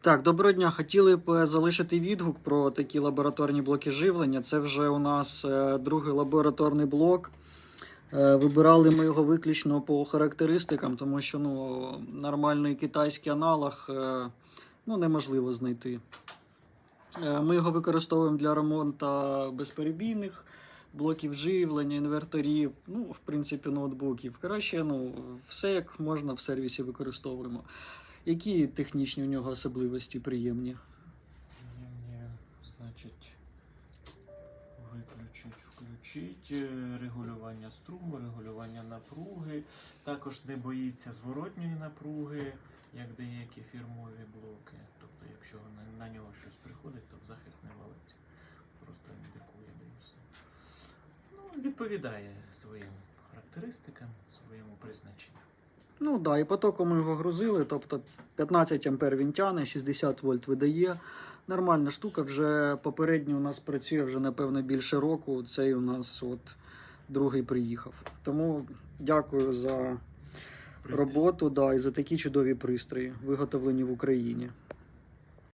Так, доброго дня. Хотіли б е, залишити відгук про такі лабораторні блоки живлення. Це вже у нас е, другий лабораторний блок. Е, Вибирали ми його виключно по характеристикам, тому що ну, нормальний китайський аналог ну, неможливо знайти. Ми його використовуємо для ремонту безперебійних блоків живлення, інверторів, ну, в принципі, ноутбуків. Коротше, ну, все як можна в сервісі використовуємо. Які технічні у нього особливості приємні? Мені, значить, виключить, включить, е, регулювання струму, регулювання напруги. Також не боїться зворотньої напруги, як деякі фірмові блоки. Тобто, якщо на, на нього щось приходить, то захист не валиться. Просто індикує все. Ну, відповідає своїм характеристикам, своєму призначенню. Ну так, да, і потоком ми його грузили, тобто 15 ампер він тяне, 60 вольт видає. Нормальна штука, вже попередній у нас працює вже, напевно, більше року. Цей у нас от другий приїхав. Тому дякую за роботу да, і за такі чудові пристрої, виготовлені в Україні.